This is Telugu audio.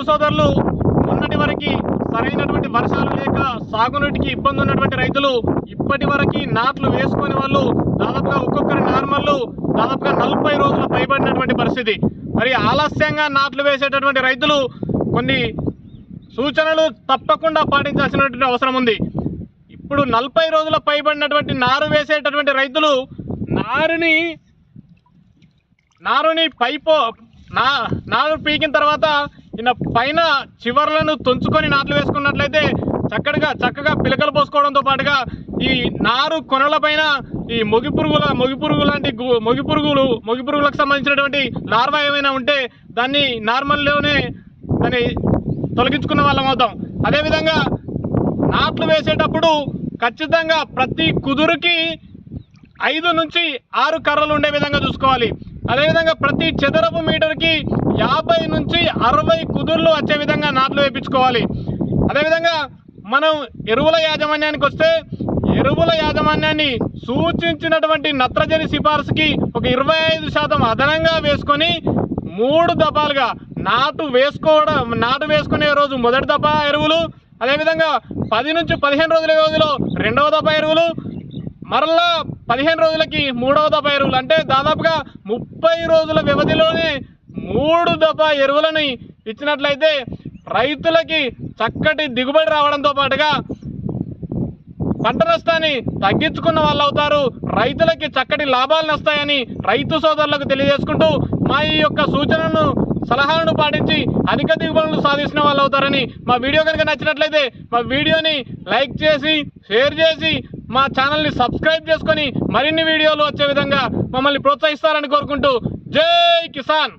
రైతు సోదరులు మొన్నటి వరకు సరైనటువంటి వర్షాలు లేక సాగునీటికి ఇబ్బంది ఉన్నటువంటి రైతులు ఇప్పటి వరకు నాట్లు వేసుకునే వాళ్ళు దాదాపుగా ఒక్కొక్కరి నార్మల్ దాదాపుగా నలభై రోజులు పైబడినటువంటి పరిస్థితి. మరి ఆలస్యంగా నాట్లు వేసేటటువంటి రైతులు కొన్ని సూచనలు తప్పకుండా పాటించాల్సినటువంటి అవసరం ఉంది. ఇప్పుడు నలభై రోజుల పైబడినటువంటి నారు వేసేటటువంటి రైతులు నారుని నారుని పైపో నా నారు పీకిన తర్వాత ఈయన పైన చివర్లను తుంచుకొని నాట్లు వేసుకున్నట్లయితే చక్కగా చక్కగా పిలకలు పోసుకోవడంతో పాటుగా ఈ నారు కొనల పైన ఈ మొగి పురుగుల మొగి పురుగు లాంటి గు- మొగి పురుగులు మొగి పురుగులకు సంబంధించినటువంటి లార్వా ఏమైనా ఉంటే దాన్ని నార్మల్లోనే దాన్ని తొలగించుకున్న వాళ్ళం అవుతాం. అదేవిధంగా నాట్లు వేసేటప్పుడు ఖచ్చితంగా ప్రతి కుదురుకి ఐదు నుంచి ఆరు కర్రలు ఉండే విధంగా చూసుకోవాలి. అదేవిధంగా ప్రతి చదరపు మీటర్కి యాభై నుంచి అరవై కుదుర్లు వచ్చే విధంగా నాట్లు వేయించుకోవాలి అదేవిధంగా మనం ఎరువుల యాజమాన్యానికి వస్తే ఎరువుల యాజమాన్యాన్ని సూచించినటువంటి నత్రజని సిఫార్సుకి ఒక ఇరవై ఐదు శాతం అదనంగా వేసుకొని మూడు దఫాలుగా నాటు వేసుకోవడం నాటు వేసుకునే రోజు మొదటి దఫా ఎరువులు అదేవిధంగా పది నుంచి పదిహేను రోజుల వ్యవధిలో రెండవ దఫా ఎరువులు మరలా పదిహేను రోజులకి మూడవ దఫా ఎరువులు. అంటే దాదాపుగా ముప్పై రోజుల వ్యవధిలోనే మూడు దఫా ఎరువులని ఇచ్చినట్లయితే రైతులకి చక్కటి దిగుబడి రావడంతో పాటుగా పంట నష్టాన్ని తగ్గించుకున్న వాళ్ళు అవుతారు రైతులకి చక్కటి లాభాలు వస్తాయని రైతు సోదరులకు తెలియజేసుకుంటూ మా ఈ యొక్క సూచనను సలహాలను పాటించి అధిక దిగుబడులు సాధించిన వాళ్ళు అవుతారని మా వీడియో కనుక నచ్చినట్లయితే మా వీడియోని లైక్ చేసి షేర్ చేసి మా ఛానల్ని సబ్స్క్రైబ్ చేసుకొని మరిన్ని వీడియోలు వచ్చే విధంగా మమ్మల్ని ప్రోత్సహిస్తారని కోరుకుంటూ జై కిసాన్!